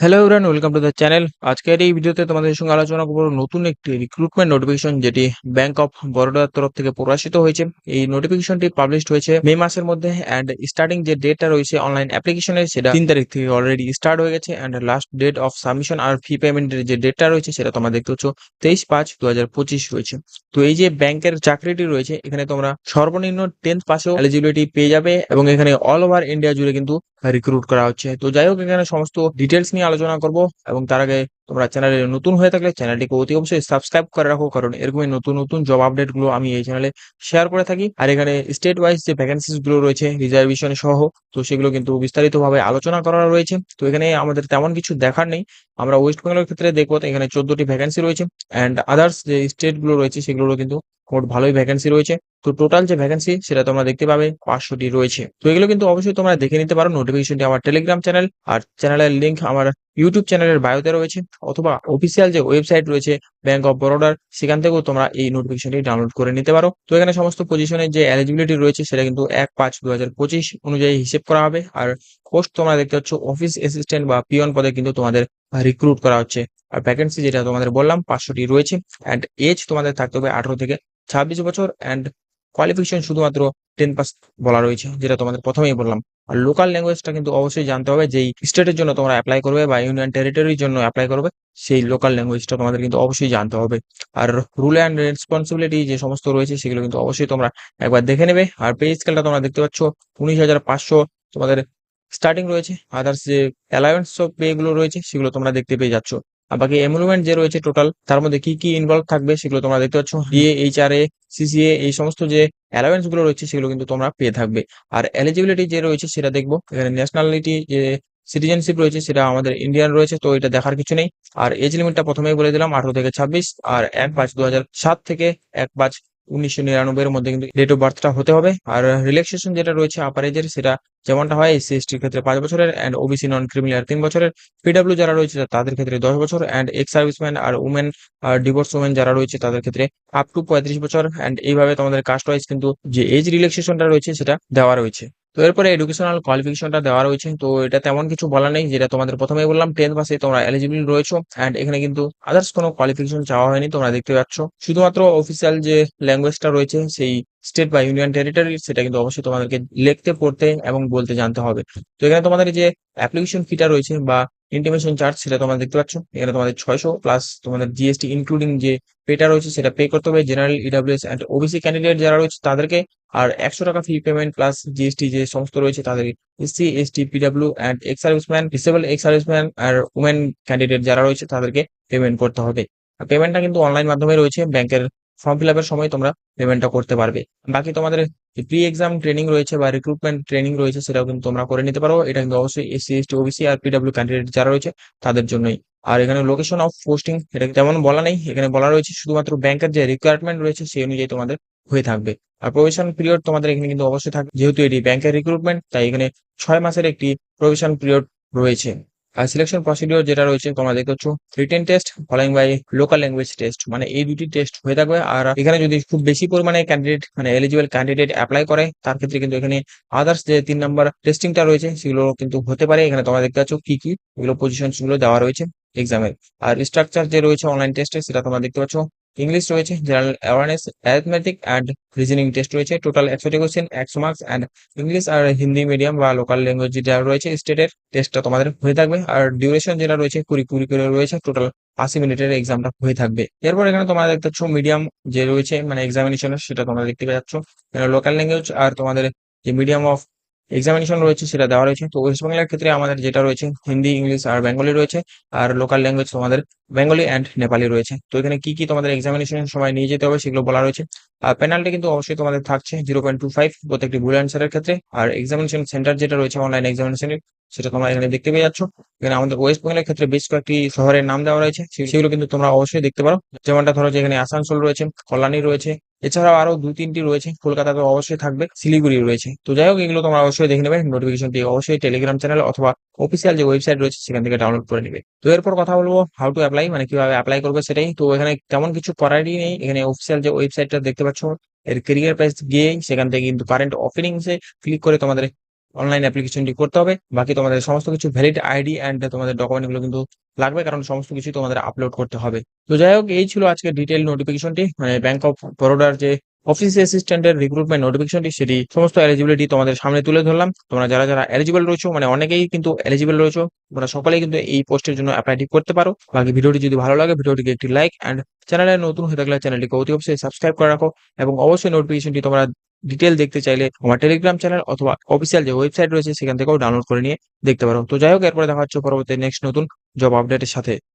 Hello everyone welcome to the channel আজকের এই ভিডিওতে তোমাদের সঙ্গে আলোচনা করব নতুন একটি রিক্রুটমেন্ট নোটিফিকেশন যেটি ব্যাংক অফ বরোদার তরফ থেকে প্রকাশিত হয়েছে। এই নোটিফিকেশনটি পাবলিশড হয়েছে মে মাসের মধ্যে অ্যান্ড স্টার্টিং যে ডেটটা রয়েছে অনলাইন অ্যাপ্লিকেশনের সেটা তিন তারিখ থেকে অলরেডি স্টার্ট হয়ে গেছে and last date of submission R fee পেমেন্টের যে ডেটটা রয়েছে সেটা তোমরা দেখতে পাচ্ছ তেইশ পাঁচ দু হাজার পঁচিশ রয়েছে। তো এই যে ব্যাংকের চাকরিটি রয়েছে, এখানে তোমরা সর্বনিম্ন টেন্থ পাসেও এলিজিবিলিটি পেয়ে যাবে এবং এখানে অল ওভার ইন্ডিয়া জুড়ে কিন্তু রিক্রুট করা হচ্ছে। তো যাই হোক, এখানে সমস্ত ডিটেলস নিয়ে আলোচনা করব এবং তার আগে তোমরা চ্যানেলে নতুন হয়ে থাকলে চ্যানেলটিকে অতি অবশ্যই সাবস্ক্রাইব করে রাখো, কারণ এরকমই নতুন নতুন জব আপডেটগুলো আমি এই চ্যানেলে শেয়ার করে থাকি। আর এখানে স্টেট ওয়াইজ যে ভ্যাকেন্সিসগুলো রয়েছে রিজার্ভেশন সহ, তো সেগুলো কিন্তু বিস্তারিতভাবে আলোচনা করা রয়েছে। তো এখানে আমাদের তেমন কিছু দেখার নেই। আমরা ওয়েস্ট বেঙ্গলের ক্ষেত্রে দেখব এখানে চোদ্দটি ভ্যাকেন্সি রয়েছে অ্যান্ড আদার্স যে স্টেটগুলো রয়েছে, সেগুলোরও কিন্তু মোট ভালোই ভ্যাকেন্সি রয়েছে। তো টোটাল যে ভ্যাকেন্সি সেটা তোমরা দেখতে পাবে পাঁচশোটি রয়েছে। তো এগুলো কিন্তু অবশ্যই তোমরা দেখে নিতে পারো। নোটিফিকেশনটি আমার টেলিগ্রাম চ্যানেল আর চ্যানেলের লিঙ্ক আমার ইউটিউব চ্যানেলের বায়োতে রয়েছে, অথবা অফিসিয়াল যে ওয়েবসাইট রয়েছে ব্যাংক অফ বরোডার সেখান থেকেও তোমরা এই নোটিফিকেশনটি ডাউনলোড করে নিতে পারো। তো এখানে সমস্ত পজিশনের যে এলিজিবিলিটি রয়েছে, সেটা কিন্তু এক পাঁচ দু অনুযায়ী হিসেব করা হবে। আর পোস্ট তোমরা দেখতে পাচ্ছ অফিস অ্যাসিস্ট্যান্ট বা পিয়ন পদে কিন্তু তোমাদের রিক্রুট করা হচ্ছে। আর ভ্যাকেন্সি যেটা তোমাদের বললাম, পাঁচশোটি রয়েছে। অ্যান্ড এজ তোমাদের থাকতে হবে আঠারো থেকে ছাব্বিশ বছর। অ্যান্ড কোয়ালিফিকেশন শুধুমাত্র টেন পাস বলা রয়েছে, যেটা তোমাদের প্রথমেই বললাম। আর লোকাল ল্যাঙ্গুয়েজটা কিন্তু অবশ্যই জানতে হবে যেই স্টেটের জন্য তোমরা অ্যাপ্লাই করবে বা ইউনিয়ন টেরিটরির জন্য অ্যাপ্লাই করবে, সেই লোকাল ল্যাঙ্গুয়েজটা তোমাদের কিন্তু অবশ্যই জানতে হবে। আর রুল অ্যান্ড রেসপন্সিবিলিটি যে সমস্ত রয়েছে সেগুলো কিন্তু অবশ্যই তোমরা একবার দেখে নেবে। আর পে স্কেলটা তোমরা দেখতে পাচ্ছ, উনিশ হাজার পাঁচশো তোমাদের স্টার্টিং রয়েছে। আদার্স যে অ্যালায়েন্স অফ পে গুলো রয়েছে সেগুলো তোমরা দেখতে পেয়ে যাচ্ছ। বাকি এমনুমেন্ট যে রয়েছে টোটাল তার মধ্যে কি কি ইনভলভ থাকবে সেগুলো তোমরা দেখতে পাচ্ছ। ডিএ এ সিসিএ এই সমস্ত যে অ্যালাওয়েন্সগুলো রয়েছে সেগুলো কিন্তু তোমরা পেয়ে থাকবে। আর এলিজিবিলিটি যে রয়েছে সেটা দেখব। এখানে ন্যাশনালিটি যে সিটিজেনশিপ রয়েছে সেটা আমাদের ইন্ডিয়ান রয়েছে, তো এটা দেখার কিছু নেই। আর এজ লিমিটটা প্রথমেই বলে দিলাম, আঠারো থেকে ছাব্বিশ, আর এক পাঁচ দু সাত থেকে এক পাঁচ উনিশশো নিরানব্বই এর মধ্যে কিন্তু ডেট অফ বার্থটা হতে হবে। আর রিল্যাক্সেশন যেটা রয়েছে আপার এজের সেটা যেমনটা হয় এসসি এসটির ক্ষেত্রে পাঁচ বছরের অ্যান্ড ওবিসি নন ক্রিমিনাল তিন বছরের। পিডাব্লিউ যারা রয়েছে, তাদের ক্ষেত্রে দশ বছর অ্যান্ড এক্স সার্ভিসম্যান আর উমেন আর ডিভোর্স উমেন যারা রয়েছে, তাদের ক্ষেত্রে আপ টু পঁয়ত্রিশ বছর। অ্যান্ড এইভাবে তোমাদের কাস্ট ওয়াইজ কিন্তু যে এজ রিল্যাক্সেশনটা রয়েছে, সেটা দেওয়া রয়েছে। তো এরপরে এডুকেশনাল কোয়ালিফিকেশনটা দেওয়া রয়েছে। তো এটা তেমন কিছু বলা নেই, যেটা তোমাদের প্রথমে বললাম টেন্থ পাসে তোমরা এলিজিবল রয়েছো অ্যান্ড এখানে কিন্তু আদার্স কোনো কোয়ালিফিকেশন চাওয়া হয়নি, তোমরা দেখতে পাচ্ছ। শুধুমাত্র অফিসিয়াল যে ল্যাঙ্গুয়েজটা রয়েছে, সেই স্টেট বা ইউনিয়ন টেরিটরি সেটা কিন্তু অবশ্যই তোমাদেরকে লিখতে, পড়তে এবং বলতে জানতে হবে। তো এখানে তোমাদের যে অ্যাপ্লিকেশন ফিটা রয়েছে বা ইন্টিমেশন চার্জ সেটা তোমরা দেখতে পাচ্ছ। এখানে তোমাদের ছয়শো প্লাস তোমাদের জিএসটি ইনক্লুডিং যে পেটা রয়েছে সেটা পে করতে হবে। General EWS and OBC candidate যারা রয়েছে তাদেরকে আর একশো টাকা ফি পেমেন্ট প্লাস জিএসটি যে সমস্ত রয়েছে তাদের SC ST PW and ex serviceman disable ex serviceman R women candidate যারা রয়েছে তাদেরকে পেমেন্ট করতে হবে। পেমেন্টটা কিন্তু অনলাইন মাধ্যমে রয়েছে। ব্যাংকের ফর্ম ফিল আপের সময় তোমরা পেমেন্টটা করতে পারবে। বাকি তোমাদের প্রি এক্সাম ট্রেনিং রয়েছে বা রিক্রুটমেন্ট ট্রেনিং রয়েছে, সেটাও কিন্তু তোমরা করে নিতে পারো। এটা কিন্তু অবশ্যই এসসি এসটি ওবিসি আর পিডাব্লিউ ক্যান্ডিডেট যারা রয়েছে, তাদের জন্যই। আর এখানে লোকেশন অফ পোস্টিং এটা তেমন বলা নেই। এখানে বলা রয়েছে শুধুমাত্র ব্যাংকের যে রিকোয়ারমেন্ট রয়েছে, সেই অনুযায়ী তোমাদের হয়ে থাকবে। আর প্রভিশন পিরিয়ড তোমাদের এখানে কিন্তু অবশ্যই থাকবে যেহেতু এটি ব্যাংকের রিক্রুটমেন্ট তাই এখানে ছয় মাসের একটি প্রভিশন পিরিয়ড রয়েছে। সিলেকশন প্রসিডিওর যেটা রয়েছে, তোমরা দেখতে পাচ্ছ written test following by local language test মানে এই দুটি টেস্ট হয়ে থাকবে। আর এখানে যদি খুব বেশি পরিমাণে ক্যান্ডিডেট মানে এলিজিবল ক্যান্ডিডেট অ্যাপ্লাই করে, তার ক্ষেত্রে কিন্তু এখানে আদার্স যে তিন নম্বর টেস্টিংটা রয়েছে, সেগুলো কিন্তু হতে পারে। এখানে তোমরা দেখতে পাচ্ছ কি কি, এগুলো পজিশনগুলো দেওয়া রয়েছে এক্সামের আর স্ট্রাকচার যে রয়েছে অনলাইন টেস্টে সেটা তোমরা দেখতে পাচ্ছ ইংলিশ রয়েছে general awareness arithmetic and reasoning test রয়েছে টোটাল একশোটি কোশ্চেন একশো মার্কস অ্যান্ড ইংলিশ আর হিন্দি মিডিয়াম বা লোকাল ল্যাঙ্গুয়েজ যেটা রয়েছে স্টেটের টেস্টটা তোমাদের হয়ে থাকবে। আর ডিউরেশন যেটা রয়েছে, কুড়ি কুড়ি করে রয়েছে টোটাল আশি মিনিটের এক্সামটা হয়ে থাকবে। এরপর এখানে তোমরা দেখতে পাচ্ছ মিডিয়াম যে রয়েছে মানে এক্সামিনেশনের সেটা তোমরা দেখতে পাচ্ছ। লোকাল ল্যাঙ্গুয়েজ আর তোমাদের যে মিডিয়াম অফ এক্সামিনেশন রয়েছে, সেটা দেওয়া রয়েছে। তো ওয়েস্ট বাংলার ক্ষেত্রে আমাদের যেটা রয়েছে, হিন্দি, ইংলিশ আর বেঙ্গলি রয়েছে, আর লোকাল ল্যাঙ্গুয়েজ তোমাদের বেঙ্গলি অ্যান্ড নেপালি রয়েছে। তো এখানে কি কি তোমাদের এক্সামিনেশনের সময় নিয়ে যেতে হবে সেগুলো বলা রয়েছে। আর পেনাল্টি কিন্তু অবশ্যই তোমাদের থাকছে জিরো পয়েন্ট টু ফাইভ প্রত্যেকটি ভুল অ্যান্সারের ক্ষেত্রে। আর এক্সামিনেশন সেন্টার যেটা রয়েছে অনলাইন এক্সামিনেশনের সেটা তোমরা এখানে দেখতে পেয়ে যাচ্ছ। এখানে আমাদের ওয়েস্ট বেঙ্গলের ক্ষেত্রে বেশ কয়েকটি শহরের নাম দেওয়া রয়েছে। সেগুলো কিন্তু তোমরা অবশ্যই দেখতে পারো। যেমনটা ধরো যে এখানে আসানসোল রয়েছে, কল্যাণী রয়েছে, এছাড়াও আরও দুই তিনটি রয়েছে। কলকাতাতে অবশ্যই থাকবে, শিলিগুড়ি রয়েছে। তো যাই হোক, এগুলো তোমরা অবশ্যই দেখে নেবে। নোটিফিকেশনটি অবশ্যই টেলিগ্রাম চ্যানেল অথবা অফিসিয়াল যে ওয়েবসাইট রয়েছে, সেখান থেকে ডাউনলোড করে নেবে। তো এরপর কথা বলব হাউ টু অ্যাপ্লাই মানে কীভাবে অ্যাপ্লাই করবে সেটাই। তো এখানে তেমন কিছু করারই নেই। এখানে অফিসিয়াল যে ওয়েবসাইটটা দেখতে পাচ্ছ, এর কেরিয়ার প্রাইস গিয়ে সেখান থেকে কিন্তু কারেন্ট অফারিংসে ক্লিক করে তোমাদের অনলাইন অ্যাপ্লিকেশনটি করতে হবে। বাকি তোমাদের সমস্ত কিছু ভ্যালিড আইডি অ্যান্ড তোমাদের ডকুমেন্টগুলো কিন্তু লাগবে, কারণ সমস্ত কিছু তোমাদের আপলোড করতে হবে। তো যাই হোক, এই ছিল আজকে ডিটেল নোটিফিকেশনটি মানে ব্যাংক অফ বরোডার যে অফিস অ্যাসিস্ট্যান্টের রিক্রুটমেন্ট নোটিফিকেশনটি সেটি সমস্ত এলিজিবিলিটি তোমাদের সামনে তুলে ধরলাম। তোমরা যারা যারা এলিজিবল রয়েছো মানে অনেকেই কিন্তু এলিজিবল রয়েছো, তোমরা সকলেই কিন্তু এই পোস্টের জন্য অ্যাপ্লাইটি করতে পারো। বাকি ভিডিওটি যদি ভালো লাগে, ভিডিওটিকে একটি লাইক অ্যান্ড চ্যানেলে নতুন হয়ে থাকলে চ্যানেলটিকে অতি অবশ্যই সাবস্ক্রাইব করে রাখো। এবং অবশ্যই নোটিফিকেশনটি তোমরা ডিটেল দেখতে চাইলে আমার টেলিগ্রাম চ্যানেল অথবা অফিসিয়াল যে ওয়েবসাইট রয়েছে, সেখান থেকেও ডাউনলোড করে নিয়ে দেখতে পারো। তো যাই হোক, এরপরে দেখা হচ্ছে পরবর্তী নেক্সট নতুন জব আপডেটের সাথে।